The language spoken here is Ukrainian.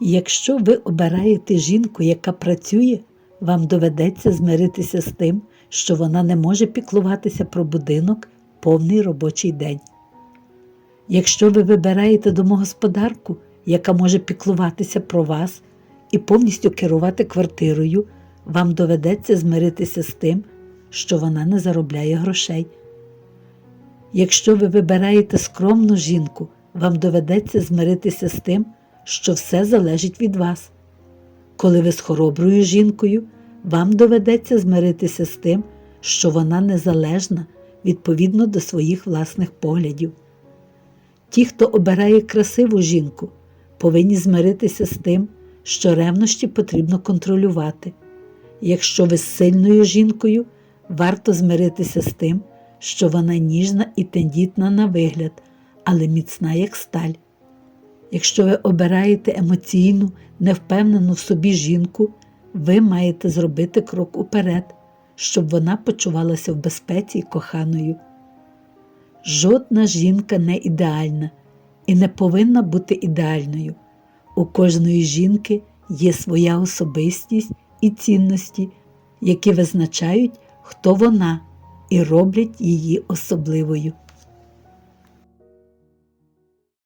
Якщо ви обираєте жінку, яка працює, вам доведеться змиритися з тим, що вона не може піклуватися про будинок повний робочий день. Якщо ви вибираєте домогосподарку, яка може піклуватися про вас і повністю керувати квартирою, вам доведеться змиритися з тим, що вона не заробляє грошей. Якщо ви вибираєте скромну жінку, вам доведеться змиритися з тим, що все залежить від вас. Коли ви з хороброю жінкою, вам доведеться змиритися з тим, що вона незалежна відповідно до своїх власних поглядів. Ті, хто обирає красиву жінку, повинні змиритися з тим, що ревнощі потрібно контролювати. Якщо ви з сильною жінкою, варто змиритися з тим, що вона ніжна і тендітна на вигляд, але міцна як сталь. Якщо ви обираєте емоційну, невпевнену в собі жінку, ви маєте зробити крок уперед, щоб вона почувалася в безпеці і коханою. Жодна жінка не ідеальна і не повинна бути ідеальною. У кожної жінки є своя особистість і цінності, які визначають, хто вона, і роблять її особливою.